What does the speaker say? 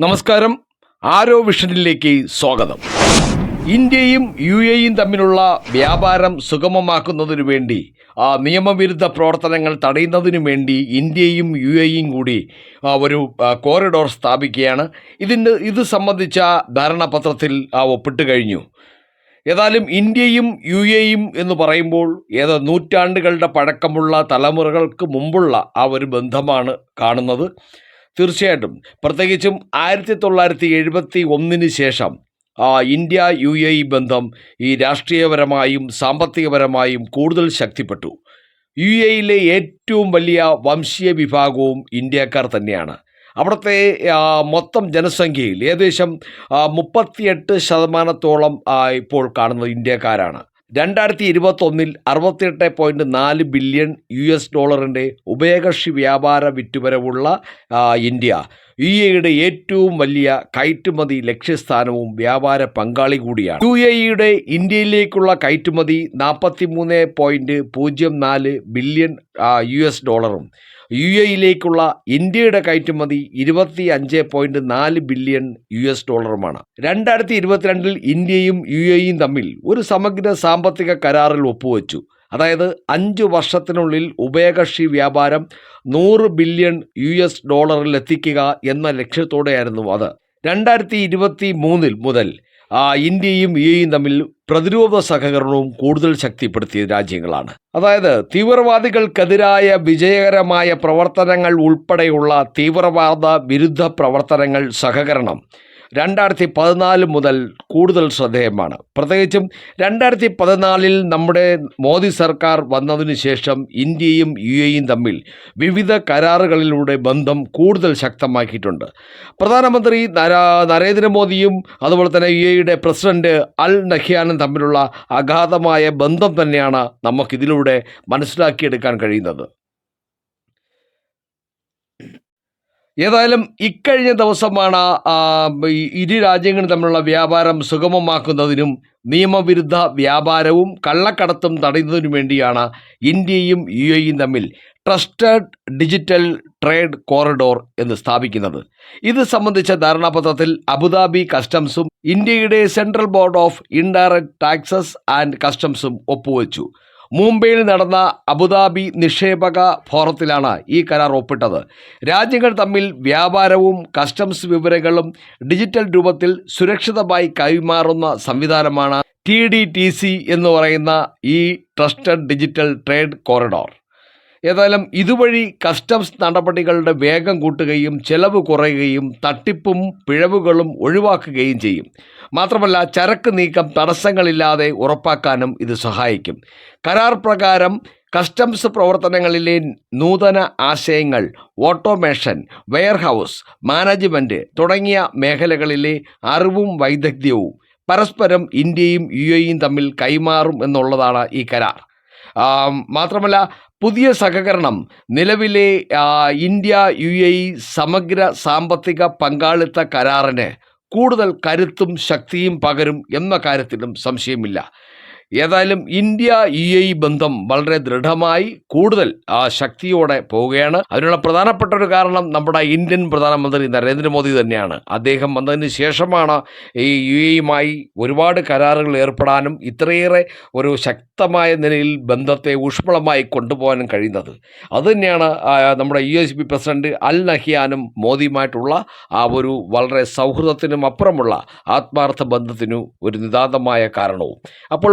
നമസ്കാരം. ആരോ വിഷനിലേക്ക് സ്വാഗതം. ഇന്ത്യയും യു എയും തമ്മിലുള്ള വ്യാപാരം സുഗമമാക്കുന്നതിനു വേണ്ടി ആ, നിയമവിരുദ്ധ പ്രവർത്തനങ്ങൾ തടയുന്നതിനു വേണ്ടി ഇന്ത്യയും യു എയും കൂടി ഒരു കോറിഡോർ സ്ഥാപിക്കുകയാണ്. ഇതിന് ഇത് സംബന്ധിച്ച ധാരണാപത്രത്തിൽ ഒപ്പിട്ട് കഴിഞ്ഞു. ഏതായാലും ഇന്ത്യയും യു എയും എന്ന് പറയുമ്പോൾ ഏതോ നൂറ്റാണ്ടുകളുടെ പഴക്കമുള്ള തലമുറകൾക്ക് മുമ്പുള്ള ആ ഒരു ബന്ധമാണ് കാണുന്നത്. തീർച്ചയായിട്ടും. പ്രത്യേകിച്ചും ആയിരത്തി തൊള്ളായിരത്തി എഴുപത്തി ഒന്നിന് ശേഷം ഇന്ത്യ യു എ ഇ ബന്ധം ഈ രാഷ്ട്രീയപരമായും സാമ്പത്തികപരമായും കൂടുതൽ ശക്തിപ്പെട്ടു. യു എയിലെ ഏറ്റവും വലിയ വംശീയ വിഭാഗവും ഇന്ത്യക്കാർ തന്നെയാണ്. അവിടുത്തെ മൊത്തം ജനസംഖ്യയിൽ ഏകദേശം മുപ്പത്തിയെട്ട് ശതമാനത്തോളം ഇപ്പോൾ കാണുന്നത് ഇന്ത്യക്കാരാണ്. രണ്ടായിരത്തി ഇരുപത്തൊന്നിൽ അറുപത്തിയെട്ട് പോയിന്റ് നാല് ബില്യൺ യു എസ് ഡോളറിന്റെ ഉഭയകക്ഷി വ്യാപാര വിറ്റുവരവുള്ള ഇന്ത്യ. യു എയുടെ ഏറ്റവും വലിയ കയറ്റുമതി ലക്ഷ്യസ്ഥാനവും വ്യാപാര പങ്കാളി കൂടിയാണ്. യു എ ഇയുടെ ഇന്ത്യയിലേക്കുള്ള കയറ്റുമതി നാൽപ്പത്തി മൂന്ന് പോയിന്റ് പൂജ്യം നാല് ബില്യൺ യു എസ് ഡോളറും. യു എയിലേക്കുള്ള ഇന്ത്യയുടെ കയറ്റുമതി ഇരുപത്തി അഞ്ച് പോയിന്റ് നാല് ബില്യൺ യു എസ് ഡോളറുമാണ്. രണ്ടായിരത്തി ഇരുപത്തിരണ്ടിൽ ഇന്ത്യയും യു എയും തമ്മിൽ ഒരു സമഗ്ര സാമ്പത്തിക കരാറിൽ ഒപ്പുവെച്ചു. അതായത് അഞ്ച് വർഷത്തിനുള്ളിൽ ഉഭയകക്ഷി വ്യാപാരം നൂറ് ബില്യൺ യു എസ് ഡോളറിൽ എത്തിക്കുക എന്ന ലക്ഷ്യത്തോടെയായിരുന്നു അത്. രണ്ടായിരത്തി ഇരുപത്തി മൂന്നിൽ മുതൽ ഇന്ത്യയും യു എയും തമ്മിൽ പ്രതിരോധ സഹകരണവും കൂടുതൽ ശക്തിപ്പെടുത്തിയ രാജ്യങ്ങളാണ്. അതായത് തീവ്രവാദികൾക്കെതിരായ വിജയകരമായ പ്രവർത്തനങ്ങൾ ഉൾപ്പെടെയുള്ള തീവ്രവാദ വിരുദ്ധ പ്രവർത്തനങ്ങൾ സഹകരണം രണ്ടായിരത്തി പതിനാല് മുതൽ കൂടുതൽ ശ്രദ്ധേയമാണ്. പ്രത്യേകിച്ചും രണ്ടായിരത്തി പതിനാലിൽ നമ്മുടെ മോദി സർക്കാർ വന്നതിന് ശേഷം ഇന്ത്യയും യു എയും തമ്മിൽ വിവിധ കരാറുകളിലൂടെ ബന്ധം കൂടുതൽ ശക്തമാക്കിയിട്ടുണ്ട്. പ്രധാനമന്ത്രി നര- നരേന്ദ്രമോദിയും അതുപോലെ തന്നെ യു എയുടെ പ്രസിഡന്റ് അൽ നഹ്യാനും തമ്മിലുള്ള അഗാധമായ ബന്ധം തന്നെയാണ് നമുക്കിതിലൂടെ മനസ്സിലാക്കിയെടുക്കാൻ കഴിയുന്നത്. ഏതായാലും ഇക്കഴിഞ്ഞ ദിവസമാണ് ഇരു രാജ്യങ്ങളും തമ്മിലുള്ള വ്യാപാരം സുഗമമാക്കുന്നതിനും നിയമവിരുദ്ധ വ്യാപാരവും കള്ളക്കടത്തും തടയുന്നതിനു വേണ്ടിയാണ് ഇന്ത്യയും യു എയും തമ്മിൽ ട്രസ്റ്റഡ് ഡിജിറ്റൽ ട്രേഡ് കോറിഡോർ എന്ന് സ്ഥാപിക്കുന്നത്. ഇത് സംബന്ധിച്ച ധാരണാപത്രത്തിൽ അബുദാബി കസ്റ്റംസും ഇന്ത്യയുടെ central board of indirect taxes and കസ്റ്റംസും ഒപ്പുവെച്ചു. മുംബൈയിൽ നടന്ന അബുദാബി നിക്ഷേപക ഫോറത്തിലാണ് ഈ കരാർ ഒപ്പിട്ടത്. രാജ്യങ്ങൾ തമ്മിൽ വ്യാപാരവും കസ്റ്റംസ് വിവരങ്ങളും ഡിജിറ്റൽ രൂപത്തിൽ സുരക്ഷിതമായി കൈമാറുന്ന സംവിധാനമാണ് ടി ഡി ടി സി എന്ന് പറയുന്ന ഈ ട്രസ്റ്റഡ് ഡിജിറ്റൽ ട്രേഡ് കോറിഡോർ ഏതായാലും ഇതുവഴി കസ്റ്റംസ് നടപടികളുടെ വേഗം കൂട്ടുകയും ചെലവ് കുറയുകയും തട്ടിപ്പും പിഴവുകളും ഒഴിവാക്കുകയും ചെയ്യും. മാത്രമല്ല ചരക്ക് നീക്കം തടസ്സങ്ങളില്ലാതെ ഉറപ്പാക്കാനും ഇത് സഹായിക്കും. കരാർ പ്രകാരം കസ്റ്റംസ് പ്രവർത്തനങ്ങളിലെ നൂതന ആശയങ്ങൾ ഓട്ടോമേഷൻ വെയർഹൗസ് മാനേജ്മെന്റ് തുടങ്ങിയ മേഖലകളിലെ അറിവും വൈദഗ്ധ്യവും പരസ്പരം ഇന്ത്യയും യു എയും തമ്മിൽ കൈമാറും എന്നുള്ളതാണ് ഈ കരാർ. മാത്രമല്ല പുതിയ സഹകരണം. നിലവിലെ ഇന്ത്യ യു എ സമഗ്ര സാമ്പത്തിക പങ്കാളിത്ത കരാറിന് കൂടുതൽ കരുത്തും ശക്തിയും പകരും എന്ന കാര്യത്തിലും സംശയമില്ല. ഏതായാലും ഇന്ത്യ യു എ ബന്ധം വളരെ ദൃഢമായി കൂടുതൽ ശക്തിയോടെ പോവുകയാണ്. അതിനുള്ള പ്രധാനപ്പെട്ട ഒരു കാരണം നമ്മുടെ ഇന്ത്യൻ പ്രധാനമന്ത്രി നരേന്ദ്രമോദി തന്നെയാണ്. അദ്ദേഹം വന്നതിന് ശേഷമാണ് ഈ യു എയുമായി ഒരുപാട് കരാറുകൾ ഏർപ്പെടാനും ഇത്രയേറെ ഒരു ശക്തമായ നിലയിൽ ബന്ധത്തെ ഊഷ്മളമായി കൊണ്ടുപോകാനും കഴിയുന്നത്. അതുതന്നെയാണ് തന്നെയാണ് നമ്മുടെ U S B president Al നഹിയാനും മോദിയുമായിട്ടുള്ള ആ ഒരു വളരെ സൗഹൃദത്തിനും അപ്പുറമുള്ള ആത്മാർത്ഥ ബന്ധത്തിനു ഒരു നിതാന്തമായ കാരണവും. അപ്പോൾ